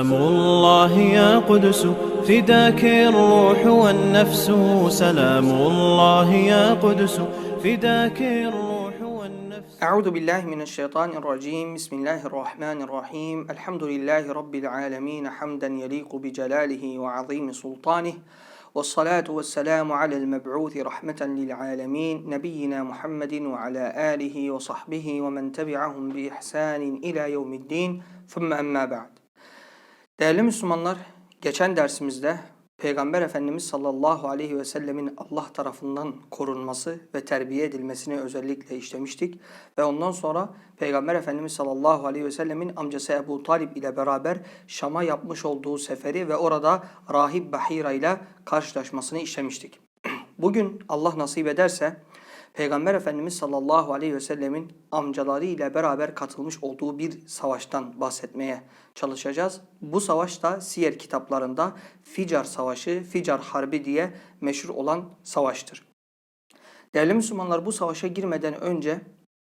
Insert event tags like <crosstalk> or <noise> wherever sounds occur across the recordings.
سلام الله يا قدس فداك الروح والنفس سلام الله يا قدس فداك الروح والنفس. أعوذ بالله من الشيطان الرجيم بسم الله الرحمن الرحيم. الحمد لله رب العالمين حمدا يليق بجلاله وعظيم سلطانه والصلاة والسلام على المبعوث رحمة للعالمين نبينا محمد وعلى آله وصحبه ومن تبعهم بإحسان إلى يوم الدين. ثم أما بعد. Değerli Müslümanlar, geçen dersimizde Peygamber Efendimiz sallallahu aleyhi ve sellemin Allah tarafından korunması ve terbiye edilmesini özellikle işlemiştik. Ve ondan sonra Peygamber Efendimiz sallallahu aleyhi ve sellemin amcası Ebu Talib ile beraber Şam'a yapmış olduğu seferi ve orada Rahip Bahira ile karşılaşmasını işlemiştik. <clears throat> Bugün Allah nasip ederse Peygamber Efendimiz sallallahu aleyhi ve sellemin amcaları ile beraber katılmış olduğu bir savaştan bahsetmeye çalışacağız. Bu savaş da siyer kitaplarında Ficar Savaşı, Ficar Harbi diye meşhur olan savaştır. Değerli Müslümanlar bu savaşa girmeden önce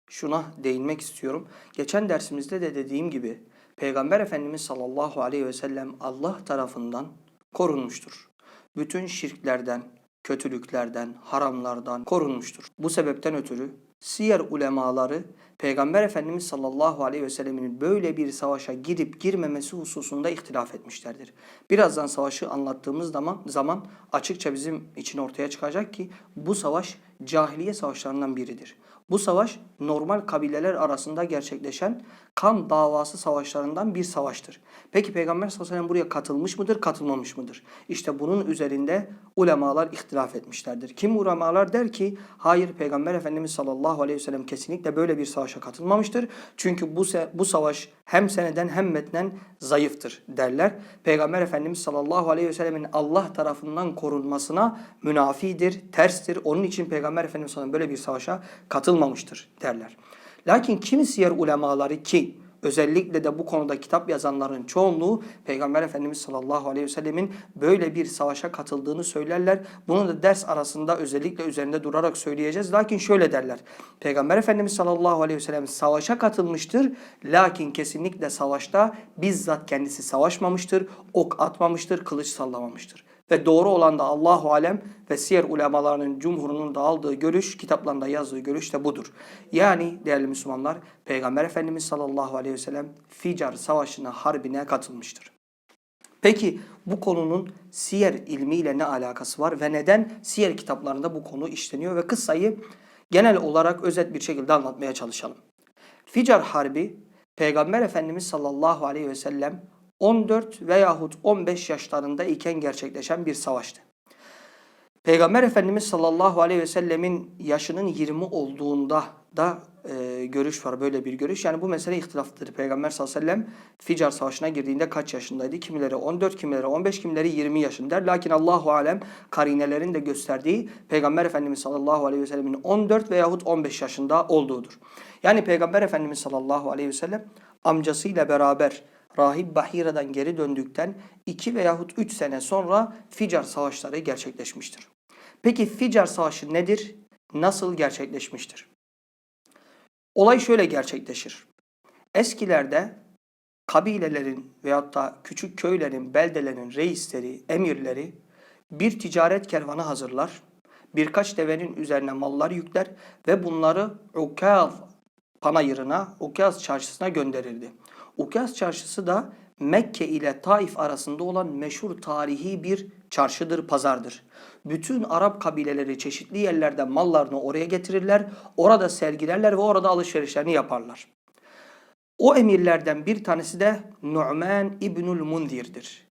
şuna değinmek istiyorum. Geçen dersimizde de dediğim gibi Peygamber Efendimiz sallallahu aleyhi ve sellem Allah tarafından korunmuştur. Bütün şirklerden, kötülüklerden, haramlardan korunmuştur. Bu sebepten ötürü siyer ulemaları Peygamber Efendimiz sallallahu aleyhi ve sellemin böyle bir savaşa girip girmemesi hususunda ihtilaf etmişlerdir. Birazdan savaşı anlattığımız zaman, zaman açıkça bizim için ortaya çıkacak ki bu savaş cahiliye savaşlarından biridir. Bu savaş normal kabileler arasında gerçekleşen kan davası savaşlarından bir savaştır. Peki Peygamber sallallahu aleyhi ve sellem buraya katılmış mıdır, katılmamış mıdır? İşte bunun üzerinde ulemalar ihtilaf etmişlerdir. Kim ulemalar der ki hayır Peygamber Efendimiz sallallahu aleyhi ve sellem kesinlikle böyle bir savaşa katılmamıştır. Çünkü bu bu savaş hem seneden hem metnen zayıftır derler. Peygamber Efendimiz sallallahu aleyhi ve sellemin Allah tarafından korunmasına münafidir, terstir. Onun için Peygamber Efendimiz sallallahu aleyhi ve sellem böyle bir savaşa katılmamıştır derler. Lakin kimi siyer ulemaları ki özellikle de bu konuda kitap yazanların çoğunluğu Peygamber Efendimiz sallallahu aleyhi ve sellemin böyle bir savaşa katıldığını söylerler. Bunu da ders arasında özellikle üzerinde durarak söyleyeceğiz. Lakin şöyle derler. Peygamber Efendimiz sallallahu aleyhi ve sellem savaşa katılmıştır. Lakin kesinlikle savaşta bizzat kendisi savaşmamıştır, ok atmamıştır, kılıç sallamamıştır. Ve doğru olan da Allahu alem ve siyer ulemalarının cumhurunun da aldığı görüş, kitaplarında yazdığı görüş de budur. Yani değerli Müslümanlar, Peygamber Efendimiz sallallahu aleyhi ve sellem Ficar Savaşı'na, harbine katılmıştır. Peki bu konunun siyer ilmiyle ne alakası var ve neden siyer kitaplarında bu konu işleniyor ve kıssayı genel olarak özet bir şekilde anlatmaya çalışalım. Ficar Harbi, Peygamber Efendimiz sallallahu aleyhi ve sellem 14 veyahut 15 yaşlarında iken gerçekleşen bir savaştı. Peygamber Efendimiz sallallahu aleyhi ve sellemin yaşının 20 olduğunda da e, görüş var böyle bir görüş. Yani bu mesele ihtilaflıdır. Peygamber sallallahu aleyhi ve sellem Ficar Savaşı'na girdiğinde kaç yaşındaydı? Kimileri 14, kimileri 15, kimileri 20 yaşında. Lakin Allahu alem karinelerin de gösterdiği Peygamber Efendimiz sallallahu aleyhi ve sellemin 14 veyahut 15 yaşında olduğudur. Yani Peygamber Efendimiz sallallahu aleyhi ve sellem amcasıyla beraber Rahip Bahira'dan geri döndükten 2 veyahut 3 sene sonra Ficar Savaşları gerçekleşmiştir. Peki Ficar Savaşı nedir? Nasıl gerçekleşmiştir? Olay şöyle gerçekleşir. Eskilerde kabilelerin veyahut da küçük köylerin, beldelerin reisleri, emirleri bir ticaret kervanı hazırlar. Birkaç devenin üzerine mallar yükler ve bunları Ukaz panayırına, Ukaz çarşısına gönderirdi. Ukaz çarşısı da Mekke ile Taif arasında olan meşhur tarihi bir çarşıdır, pazardır. Bütün Arap kabileleri çeşitli yerlerden mallarını oraya getirirler, orada sergilerler ve orada alışverişlerini yaparlar. O emirlerden bir tanesi de Nu'man İbnül Mundir'dir.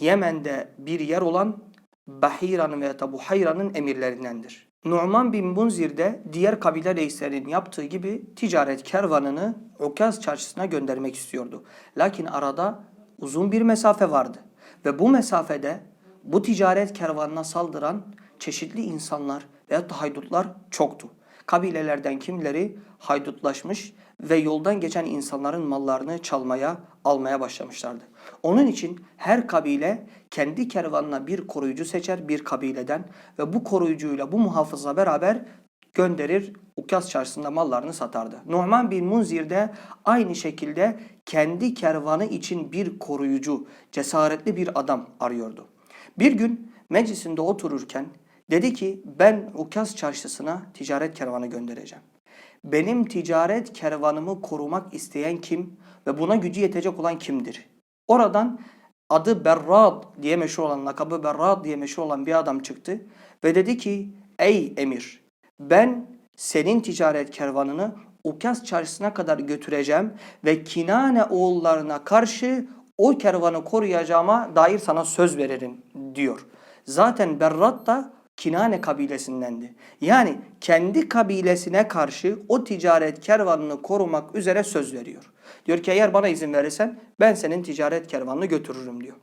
Yemen'de bir yer olan Bahira'nın veya da Buhayra'nın emirlerindendir. Nu'man bin Munzir de diğer kabile reislerinin yaptığı gibi ticaret kervanını Ukaz çarşısına göndermek istiyordu. Lakin arada uzun bir mesafe vardı. Ve bu mesafede bu ticaret kervanına saldıran çeşitli insanlar veya da haydutlar çoktu. Kabilelerden kimleri haydutlaşmış ve yoldan geçen insanların mallarını çalmaya, almaya başlamışlardı. Onun için her kabile kendi kervanına bir koruyucu seçer bir kabileden ve bu koruyucuyla bu muhafızla beraber gönderir Ukyas çarşısında mallarını satardı. Numan bin Munzir de aynı şekilde kendi kervanı için bir koruyucu, cesaretli bir adam arıyordu. Bir gün meclisinde otururken dedi ki ben Ukyas çarşısına ticaret kervanı göndereceğim. Benim ticaret kervanımı korumak isteyen kim ve buna gücü yetecek olan kimdir? Oradan adı Berrad diye meşhur olan, lakabı Berrad diye meşhur olan bir adam çıktı ve dedi ki ey emir ben senin ticaret kervanını Ukyas çarşısına kadar götüreceğim ve Kinane oğullarına karşı o kervanı koruyacağıma dair sana söz veririm diyor. Zaten Berrat da Kinane kabilesindendi. Yani kendi kabilesine karşı o ticaret kervanını korumak üzere söz veriyor. Diyor ki eğer bana izin verirsen ben senin ticaret kervanını götürürüm diyor.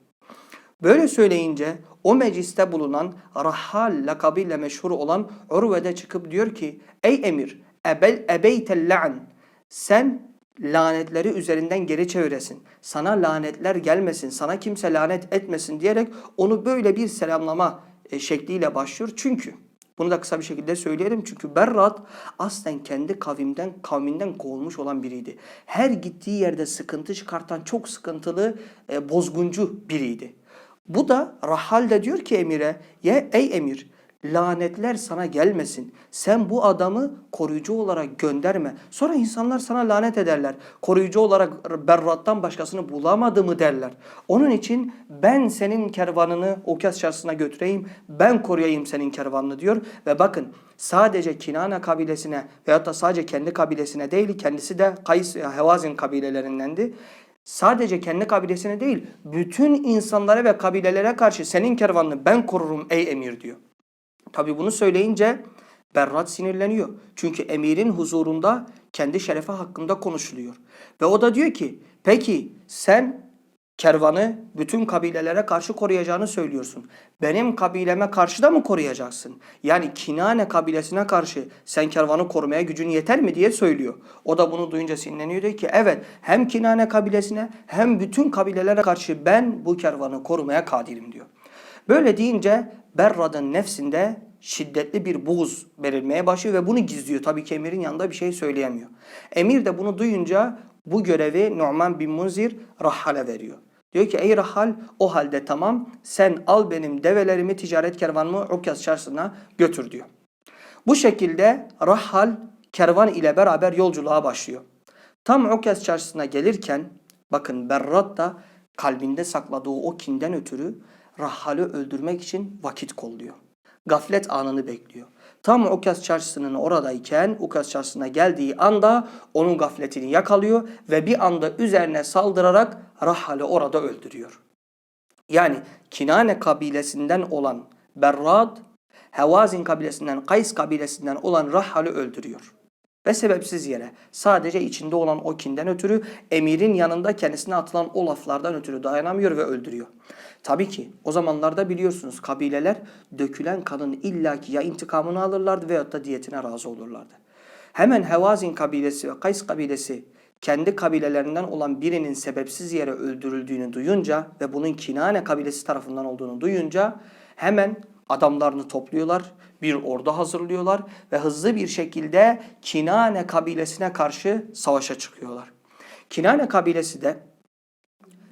Böyle söyleyince o mecliste bulunan Rahhal lakabıyla meşhur olan Urve'de çıkıp diyor ki Ey emir ebel ebeytel la'n sen lanetleri üzerinden geri çeviresin. Sana lanetler gelmesin, sana kimse lanet etmesin diyerek onu böyle bir selamlama e, şekliyle başlıyor. Çünkü bunu da kısa bir şekilde söyleyelim. Çünkü Berrat aslen kendi kavimden, kavminden kovulmuş olan biriydi. Her gittiği yerde sıkıntı çıkartan çok sıkıntılı, e, bozguncu biriydi. Bu da Rahal de diyor ki emire, ye ey emir lanetler sana gelmesin. Sen bu adamı koruyucu olarak gönderme. Sonra insanlar sana lanet ederler. Koruyucu olarak Berrat'tan başkasını bulamadı mı derler. Onun için ben senin kervanını Okyas çarşısına götüreyim. Ben koruyayım senin kervanını diyor. Ve bakın sadece Kinana kabilesine veyahut da sadece kendi kabilesine değil kendisi de Kays ve Hevazin kabilelerindendi sadece kendi kabilesine değil, bütün insanlara ve kabilelere karşı senin kervanını ben korurum ey emir diyor. Tabi bunu söyleyince Berrat sinirleniyor. Çünkü emirin huzurunda kendi şerefi hakkında konuşuluyor. Ve o da diyor ki peki sen kervanı bütün kabilelere karşı koruyacağını söylüyorsun. Benim kabileme karşı da mı koruyacaksın? Yani Kinane kabilesine karşı sen kervanı korumaya gücün yeter mi diye söylüyor. O da bunu duyunca sinirleniyor diyor ki evet hem Kinane kabilesine hem bütün kabilelere karşı ben bu kervanı korumaya kadirim diyor. Böyle deyince Berrad'ın nefsinde şiddetli bir buğz verilmeye başlıyor ve bunu gizliyor. Tabii ki emirin yanında bir şey söyleyemiyor. Emir de bunu duyunca bu görevi Numan bin Munzir Rahhal'e veriyor. Diyor ki ey Rahhal o halde tamam sen al benim develerimi ticaret kervanımı Ukyas çarşısına götür diyor. Bu şekilde Rahhal kervan ile beraber yolculuğa başlıyor. Tam Ukyas çarşısına gelirken bakın Berrat da kalbinde sakladığı o kinden ötürü Rahhal'i öldürmek için vakit kolluyor. Gaflet anını bekliyor. Tam Ukyas çarşısının oradayken Ukyas çarşısına geldiği anda onun gafletini yakalıyor ve bir anda üzerine saldırarak Rahhal'i orada öldürüyor. Yani Kinane kabilesinden olan Berrad, Hevazin kabilesinden, Kays kabilesinden olan Rahhal'i öldürüyor. Ve sebepsiz yere sadece içinde olan o kinden ötürü emirin yanında kendisine atılan o laflardan ötürü dayanamıyor ve öldürüyor. Tabii ki o zamanlarda biliyorsunuz kabileler dökülen kanın illaki ya intikamını alırlardı veyahut da diyetine razı olurlardı. Hemen Hevazin kabilesi ve Kays kabilesi kendi kabilelerinden olan birinin sebepsiz yere öldürüldüğünü duyunca ve bunun Kinane kabilesi tarafından olduğunu duyunca hemen adamlarını topluyorlar, bir ordu hazırlıyorlar ve hızlı bir şekilde Kinane kabilesine karşı savaşa çıkıyorlar. Kinane kabilesi de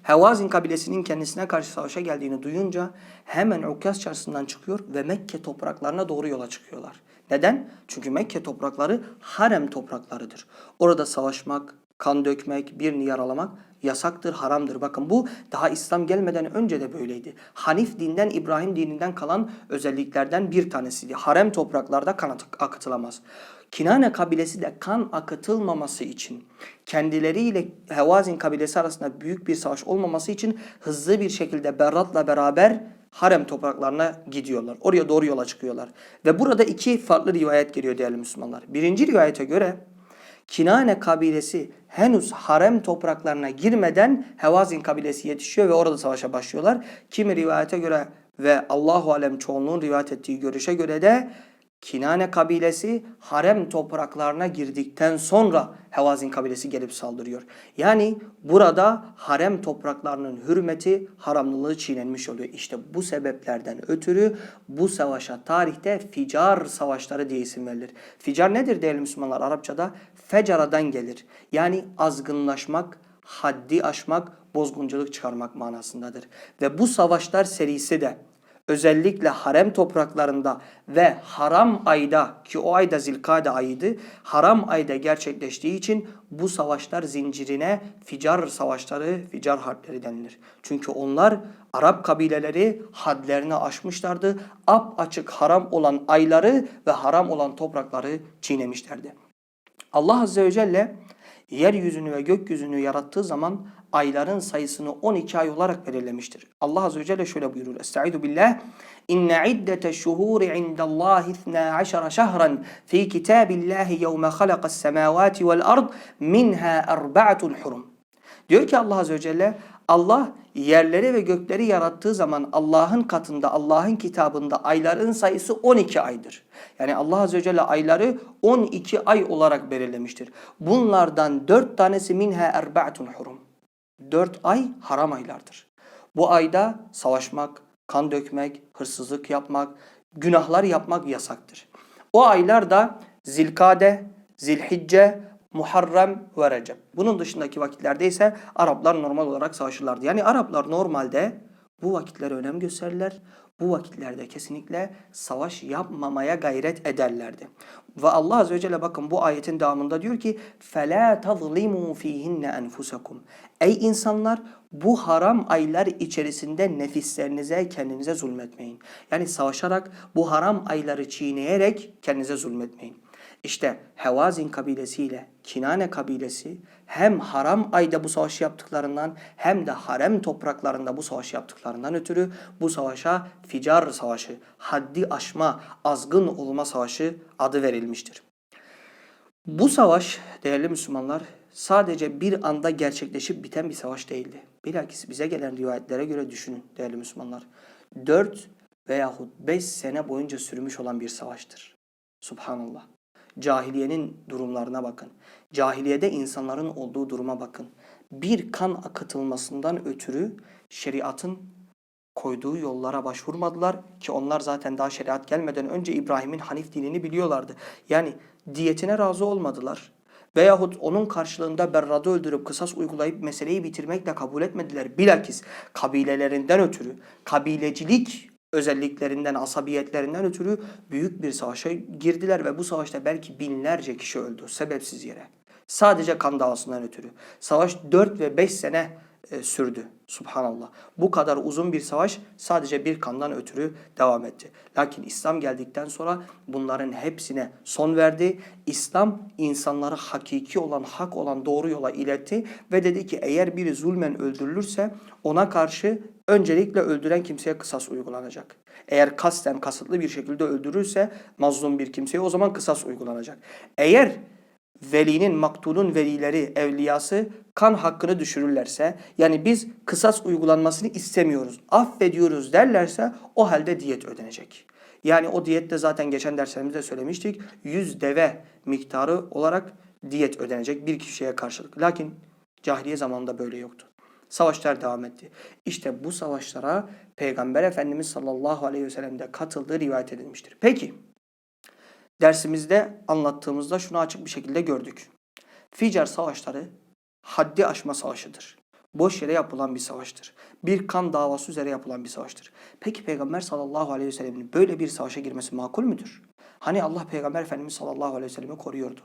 Hevazin kabilesinin kendisine karşı savaşa geldiğini duyunca hemen Ukyas çarşısından çıkıyor ve Mekke topraklarına doğru yola çıkıyorlar. Neden? Çünkü Mekke toprakları harem topraklarıdır. Orada savaşmak, kan dökmek, birini yaralamak yasaktır, haramdır. Bakın bu daha İslam gelmeden önce de böyleydi. Hanif dinden, İbrahim dininden kalan özelliklerden bir tanesiydi. Harem topraklarda kan akıtılamaz. Kinane kabilesi de kan akıtılmaması için kendileriyle Hevazin kabilesi arasında büyük bir savaş olmaması için hızlı bir şekilde Berrat'la beraber harem topraklarına gidiyorlar. Oraya doğru yola çıkıyorlar. Ve burada iki farklı rivayet geliyor değerli Müslümanlar. Birinci rivayete göre Kinane kabilesi henüz harem topraklarına girmeden Hevazin kabilesi yetişiyor ve orada savaşa başlıyorlar. Kimi rivayete göre ve Allahu alem çoğunluğun rivayet ettiği görüşe göre de Kinane kabilesi harem topraklarına girdikten sonra Hevazin kabilesi gelip saldırıyor. Yani burada harem topraklarının hürmeti, haramlılığı çiğnenmiş oluyor. İşte bu sebeplerden ötürü bu savaşa tarihte ficar savaşları diye isim verilir. Ficar nedir değerli Müslümanlar? Arapçada fecaradan gelir. Yani azgınlaşmak, haddi aşmak, bozgunculuk çıkarmak manasındadır. Ve bu savaşlar serisi de özellikle harem topraklarında ve haram ayda ki o ayda zilkade ayıydı. Haram ayda gerçekleştiği için bu savaşlar zincirine ficar savaşları, ficar harpleri denilir. Çünkü onlar Arap kabileleri hadlerini aşmışlardı. Ap açık haram olan ayları ve haram olan toprakları çiğnemişlerdi. Allah Azze ve Celle yeryüzünü ve gökyüzünü yarattığı zaman ayların sayısını 12 ay olarak belirlemiştir. Allah Azze ve Celle şöyle buyurur. Estaizu billah. İnne iddete şuhuri indallahi 12 şehran fi kitabillahi yevme halakas semavati vel ard minha erba'atul hurum. Diyor ki Allah Azze ve Celle Allah yerleri ve gökleri yarattığı zaman Allah'ın katında, Allah'ın kitabında ayların sayısı 12 aydır. Yani Allah Azze ve Celle ayları 12 ay olarak belirlemiştir. Bunlardan 4 tanesi minha erba'atun hurum. 4 ay haram aylardır. Bu ayda savaşmak, kan dökmek, hırsızlık yapmak, günahlar yapmak yasaktır. O aylar da Zilkade, Zilhicce, Muharrem ve Recep. Bunun dışındaki vakitlerde ise Araplar normal olarak savaşırlardı. Yani Araplar normalde bu vakitlere önem gösterirler. Bu vakitlerde kesinlikle savaş yapmamaya gayret ederlerdi. Ve Allah Azze ve Celle bakın bu ayetin devamında diyor ki فَلَا تَظْلِمُوا ف۪يهِنَّ أَنْفُسَكُمْ Ey insanlar bu haram aylar içerisinde nefislerinize kendinize zulmetmeyin. Yani savaşarak bu haram ayları çiğneyerek kendinize zulmetmeyin. İşte Hevazin kabilesiyle Kinane kabilesi hem haram ayda bu savaşı yaptıklarından hem de harem topraklarında bu savaşı yaptıklarından ötürü bu savaşa ficar savaşı, haddi aşma, azgın olma savaşı adı verilmiştir. Bu savaş değerli Müslümanlar sadece bir anda gerçekleşip biten bir savaş değildi. Bilakis bize gelen rivayetlere göre düşünün değerli Müslümanlar. 4 veyahut 5 sene boyunca sürmüş olan bir savaştır. Subhanallah. Cahiliyenin durumlarına bakın. Cahiliyede insanların olduğu duruma bakın. Bir kan akıtılmasından ötürü şeriatın koyduğu yollara başvurmadılar ki onlar zaten daha şeriat gelmeden önce İbrahim'in Hanif dinini biliyorlardı. Yani diyetine razı olmadılar. Veyahut onun karşılığında Berrad'ı öldürüp kısas uygulayıp meseleyi bitirmekle kabul etmediler. Bilakis kabilelerinden ötürü, kabilecilik özelliklerinden, asabiyetlerinden ötürü büyük bir savaşa girdiler ve bu savaşta belki binlerce kişi öldü sebepsiz yere. Sadece kan davasından ötürü. Savaş 4 ve 5 sene e, sürdü. Subhanallah. Bu kadar uzun bir savaş sadece bir kandan ötürü devam etti. Lakin İslam geldikten sonra bunların hepsine son verdi. İslam insanları hakiki olan, hak olan doğru yola iletti ve dedi ki eğer biri zulmen öldürülürse ona karşı öncelikle öldüren kimseye kısas uygulanacak. Eğer kasten kasıtlı bir şekilde öldürürse mazlum bir kimseye o zaman kısas uygulanacak. Eğer velinin, maktulun velileri, evliyası kan hakkını düşürürlerse, yani biz kısas uygulanmasını istemiyoruz, affediyoruz derlerse o halde diyet ödenecek. Yani o diyet de zaten geçen derslerimizde söylemiştik. 100 deve miktarı olarak diyet ödenecek bir kişiye karşılık. Lakin cahiliye zamanında böyle yoktu. Savaşlar devam etti. İşte bu savaşlara Peygamber Efendimiz sallallahu aleyhi ve sellem de katıldığı rivayet edilmiştir. Peki dersimizde anlattığımızda şunu açık bir şekilde gördük. Ficar savaşları haddi aşma savaşıdır. Boş yere yapılan bir savaştır. Bir kan davası üzere yapılan bir savaştır. Peki Peygamber sallallahu aleyhi ve sellemin böyle bir savaşa girmesi makul müdür? Hani Allah Peygamber Efendimiz sallallahu aleyhi ve sellemi koruyordu.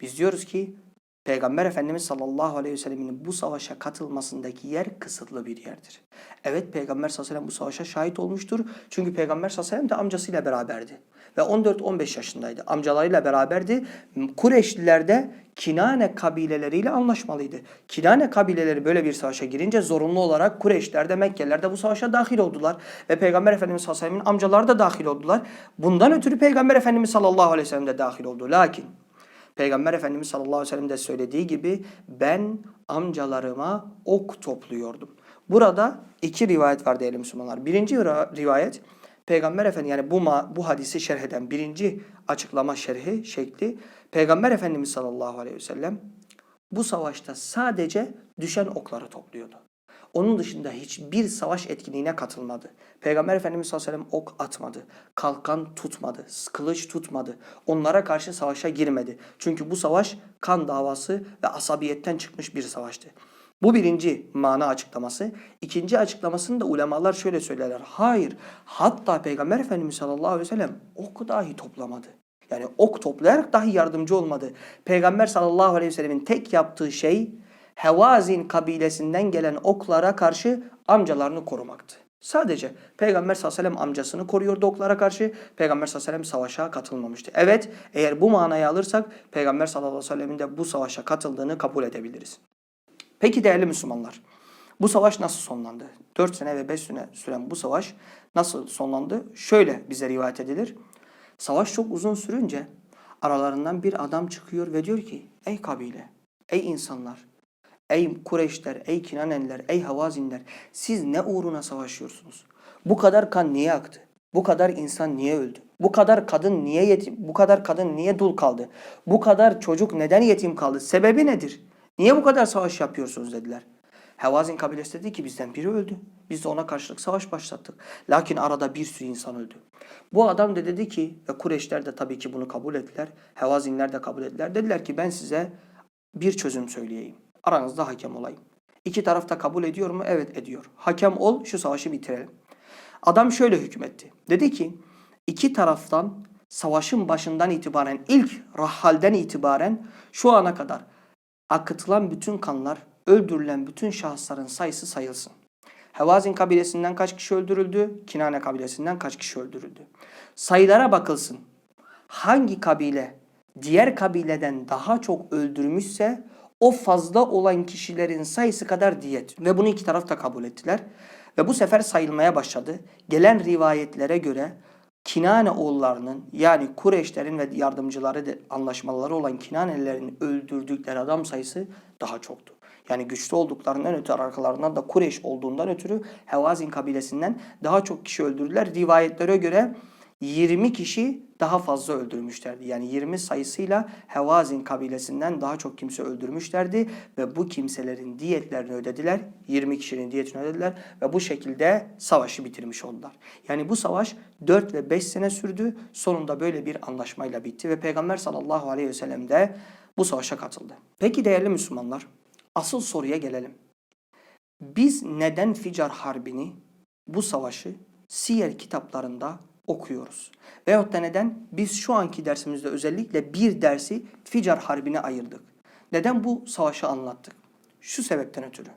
Biz diyoruz ki Peygamber Efendimiz sallallahu aleyhi ve sellemin bu savaşa katılmasındaki yer kısıtlı bir yerdir. Evet Peygamber sallallahu aleyhi ve sellem bu savaşa şahit olmuştur. Çünkü Peygamber sallallahu aleyhi ve sellem de amcasıyla beraberdi. Ve 14-15 yaşındaydı. Amcalarıyla beraberdi. Kureyşliler de Kinane kabileleriyle anlaşmalıydı. Kinane kabileleri böyle bir savaşa girince zorunlu olarak Kureyşler de Mekkeliler de bu savaşa dahil oldular. Ve Peygamber Efendimiz sallallahu aleyhi ve sellemin amcaları da dahil oldular. Bundan ötürü Peygamber Efendimiz sallallahu aleyhi ve sellem de dahil oldu. Lakin Peygamber Efendimiz sallallahu aleyhi ve sellem de söylediği gibi ben amcalarıma ok topluyordum. Burada iki rivayet var değerli Müslümanlar. Birinci rivayet Peygamber Efendi yani bu bu hadisi şerh eden birinci açıklama şerhi şekli Peygamber Efendimiz sallallahu aleyhi ve sellem bu savaşta sadece düşen okları topluyordu. Onun dışında hiçbir savaş etkinliğine katılmadı. Peygamber Efendimiz sallallahu aleyhi ve sellem ok atmadı, kalkan tutmadı, kılıç tutmadı. Onlara karşı savaşa girmedi. Çünkü bu savaş kan davası ve asabiyetten çıkmış bir savaştı. Bu birinci mana açıklaması. İkinci açıklamasını da ulemalar şöyle söylerler. Hayır, hatta Peygamber Efendimiz sallallahu aleyhi ve sellem ok dahi toplamadı. Yani ok toplayarak dahi yardımcı olmadı. Peygamber sallallahu aleyhi ve sellemin tek yaptığı şey Hevazin kabilesinden gelen oklara karşı amcalarını korumaktı. Sadece Peygamber sallallahu aleyhi ve sellem amcasını koruyordu oklara karşı. Peygamber sallallahu aleyhi ve sellem savaşa katılmamıştı. Evet eğer bu manayı alırsak Peygamber sallallahu aleyhi ve sellemin de bu savaşa katıldığını kabul edebiliriz. Peki değerli Müslümanlar, bu savaş nasıl sonlandı? 4 sene ve 5 sene süren bu savaş nasıl sonlandı? Şöyle bize rivayet edilir. Savaş çok uzun sürünce aralarından bir adam çıkıyor ve diyor ki ey kabile, ey insanlar, ey Kureyşler, ey Kinanenler, ey Havazinler siz ne uğruna savaşıyorsunuz? Bu kadar kan niye aktı? Bu kadar insan niye öldü? Bu kadar kadın niye yetim, bu kadar kadın niye dul kaldı? Bu kadar çocuk neden yetim kaldı? Sebebi nedir? Niye bu kadar savaş yapıyorsunuz dediler. Hevazin kabilesi dedi ki bizden biri öldü. Biz de ona karşılık savaş başlattık. Lakin arada bir sürü insan öldü. Bu adam da dedi ki ve Kureyşler de tabii ki bunu kabul ettiler. Hevazinler de kabul ettiler. Dediler ki ben size bir çözüm söyleyeyim. Aranızda hakem olayım. İki taraf da kabul ediyor mu? Evet ediyor. Hakem ol şu savaşı bitirelim. Adam şöyle hükmetti. Dedi ki iki taraftan savaşın başından itibaren ilk rahhalden itibaren şu ana kadar akıtılan bütün kanlar, öldürülen bütün şahısların sayısı sayılsın. Hevazin kabilesinden kaç kişi öldürüldü? Kinane kabilesinden kaç kişi öldürüldü? Sayılara bakılsın. Hangi kabile diğer kabileden daha çok öldürmüşse o fazla olan kişilerin sayısı kadar diyet. Ve bunu iki taraf da kabul ettiler. Ve bu sefer sayılmaya başladı. Gelen rivayetlere göre Kinane oğullarının yani Kureyşlerin ve yardımcıları de anlaşmaları olan Kinanelilerin öldürdükleri adam sayısı daha çoktu. Yani güçlü olduklarından ötürü arkalarından da Kureyş olduğundan ötürü Hevazin kabilesinden daha çok kişi öldürdüler. Rivayetlere göre 20 kişi daha fazla öldürmüşlerdi. Yani 20 sayısıyla Hevazin kabilesinden daha çok kimse öldürmüşlerdi ve bu kimselerin diyetlerini ödediler. 20 kişinin diyetini ödediler ve bu şekilde savaşı bitirmiş oldular. Yani bu savaş 4 ve 5 sene sürdü. Sonunda böyle bir anlaşmayla bitti ve Peygamber sallallahu aleyhi ve sellem de bu savaşa katıldı. Peki değerli Müslümanlar, asıl soruya gelelim. Biz neden Ficar Harbi'ni, bu savaşı siyer kitaplarında okuyoruz? Veyahut da neden biz şu anki dersimizde özellikle bir dersi Ficar Harbi'ne ayırdık? Neden bu savaşı anlattık? Şu sebepten ötürü.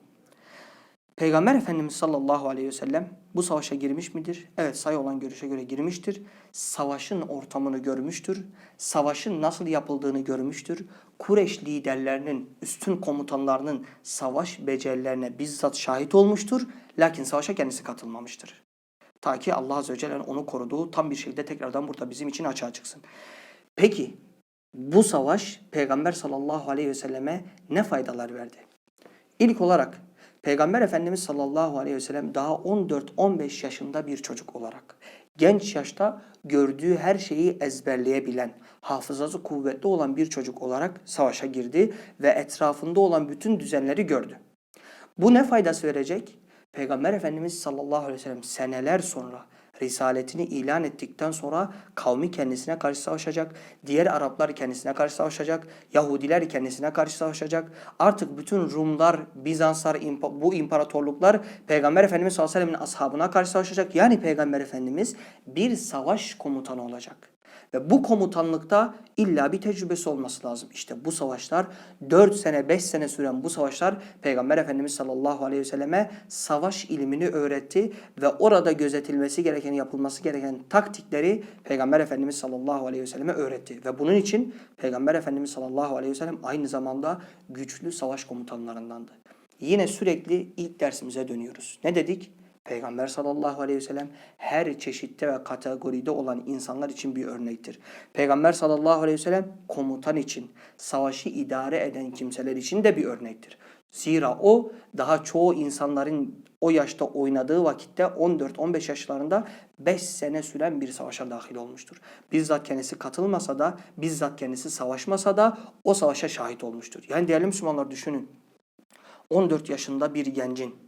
Peygamber Efendimiz sallallahu aleyhi ve sellem bu savaşa girmiş midir? Evet sayı olan görüşe göre girmiştir. Savaşın ortamını görmüştür. Savaşın nasıl yapıldığını görmüştür. Kureş liderlerinin, üstün komutanlarının savaş becerilerine bizzat şahit olmuştur. Lakin savaşa kendisi katılmamıştır. Ta ki Allah Azze ve Celle'nin onu koruduğu tam bir şekilde tekrardan burada bizim için açığa çıksın. Peki bu savaş Peygamber sallallahu aleyhi ve selleme ne faydalar verdi? İlk olarak Peygamber Efendimiz sallallahu aleyhi ve sellem daha 14-15 yaşında bir çocuk olarak genç yaşta gördüğü her şeyi ezberleyebilen, hafızası kuvvetli olan bir çocuk olarak savaşa girdi ve etrafında olan bütün düzenleri gördü. Bu ne faydası verecek? Peygamber Efendimiz sallallahu aleyhi ve sellem seneler sonra risaletini ilan ettikten sonra kavmi kendisine karşı savaşacak, diğer Araplar kendisine karşı savaşacak, Yahudiler kendisine karşı savaşacak. Artık bütün Rumlar, Bizanslar, bu imparatorluklar Peygamber Efendimiz sallallahu aleyhi ve sellem'in ashabına karşı savaşacak. Yani Peygamber Efendimiz bir savaş komutanı olacak. Ve bu komutanlıkta illa bir tecrübesi olması lazım. İşte bu savaşlar 4 sene 5 sene süren bu savaşlar Peygamber Efendimiz sallallahu aleyhi ve selleme savaş ilmini öğretti ve orada gözetilmesi gereken yapılması gereken taktikleri Peygamber Efendimiz sallallahu aleyhi ve selleme öğretti. Ve bunun için Peygamber Efendimiz sallallahu aleyhi ve sellem aynı zamanda güçlü savaş komutanlarındandı. Yine sürekli ilk dersimize dönüyoruz. Ne dedik? Peygamber sallallahu aleyhi ve sellem her çeşitte ve kategoride olan insanlar için bir örnektir. Peygamber sallallahu aleyhi ve sellem komutan için, savaşı idare eden kimseler için de bir örnektir. Zira o daha çoğu insanların o yaşta oynadığı vakitte 14-15 yaşlarında 5 sene süren bir savaşa dahil olmuştur. Bizzat kendisi katılmasa da, bizzat kendisi savaşmasa da o savaşa şahit olmuştur. Yani değerli Müslümanlar düşünün. 14 yaşında bir gencin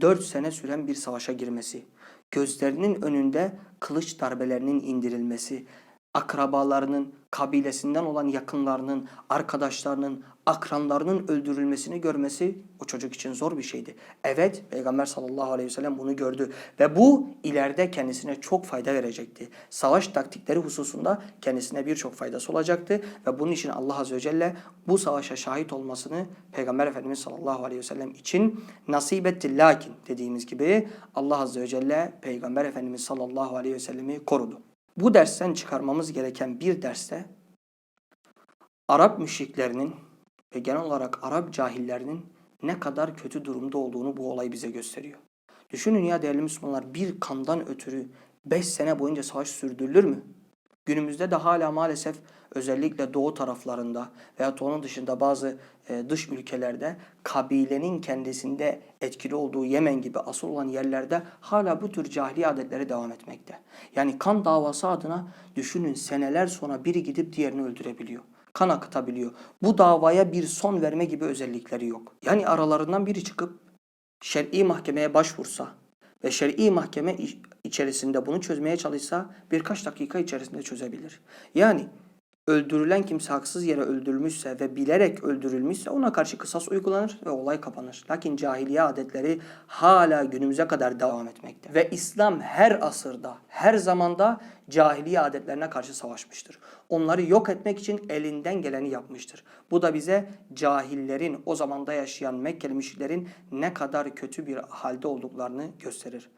4 sene süren bir savaşa girmesi, gözlerinin önünde kılıç darbelerinin indirilmesi, akrabalarının, kabilesinden olan yakınlarının, arkadaşlarının, akranlarının öldürülmesini görmesi o çocuk için zor bir şeydi. Evet, Peygamber sallallahu aleyhi ve sellem bunu gördü ve bu ileride kendisine çok fayda verecekti. Savaş taktikleri hususunda kendisine birçok faydası olacaktı ve bunun için Allah azze ve celle bu savaşa şahit olmasını Peygamber Efendimiz sallallahu aleyhi ve sellem için nasip etti. Lakin dediğimiz gibi Allah azze ve celle Peygamber Efendimiz sallallahu aleyhi ve sellemi korudu. Bu dersten çıkarmamız gereken bir derste Arap müşriklerinin ve genel olarak Arap cahillerinin ne kadar kötü durumda olduğunu bu olay bize gösteriyor. Düşünün ya değerli Müslümanlar bir kandan ötürü 5 sene boyunca savaş sürdürülür mü? Günümüzde de hala maalesef özellikle doğu taraflarında veya onun dışında bazı e, dış ülkelerde kabilenin kendisinde etkili olduğu Yemen gibi asıl olan yerlerde hala bu tür cahiliye adetleri devam etmekte. Yani kan davası adına düşünün seneler sonra biri gidip diğerini öldürebiliyor. Kan akıtabiliyor. Bu davaya bir son verme gibi özellikleri yok. Yani aralarından biri çıkıp şer'i mahkemeye başvursa ve şer'i mahkeme iç- içerisinde bunu çözmeye çalışsa birkaç dakika içerisinde çözebilir. Yani öldürülen kimse haksız yere öldürülmüşse ve bilerek öldürülmüşse ona karşı kısas uygulanır ve olay kapanır. Lakin cahiliye adetleri hala günümüze kadar devam etmekte. Ve İslam her asırda, her zamanda cahiliye adetlerine karşı savaşmıştır. Onları yok etmek için elinden geleni yapmıştır. Bu da bize cahillerin, o zamanda yaşayan Mekkeli müşriklerin ne kadar kötü bir halde olduklarını gösterir.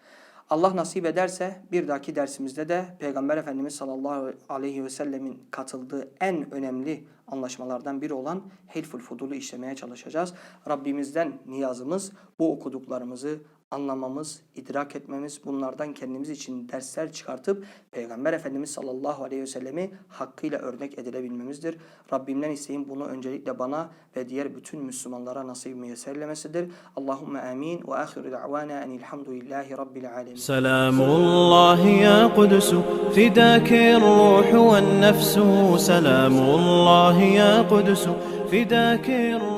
Allah nasip ederse bir dahaki dersimizde de Peygamber Efendimiz sallallahu aleyhi ve sellemin katıldığı en önemli anlaşmalardan biri olan Hilful Fudul'u işlemeye çalışacağız. Rabbimizden niyazımız bu okuduklarımızı anlamamız, idrak etmemiz, bunlardan kendimiz için dersler çıkartıp Peygamber Efendimiz sallallahu aleyhi ve sellemi hakkıyla örnek edilebilmemizdir. Rabbimden isteğim bunu öncelikle bana ve diğer bütün Müslümanlara nasip müyesserlemesidir. Allahumme amin ve ahiru da'vana enilhamdülillahi rabbil alemin. Selamullah ya Kudüs, fidâkir ruhu ve nefsu. Selamullah ya Kudüs, fidâkir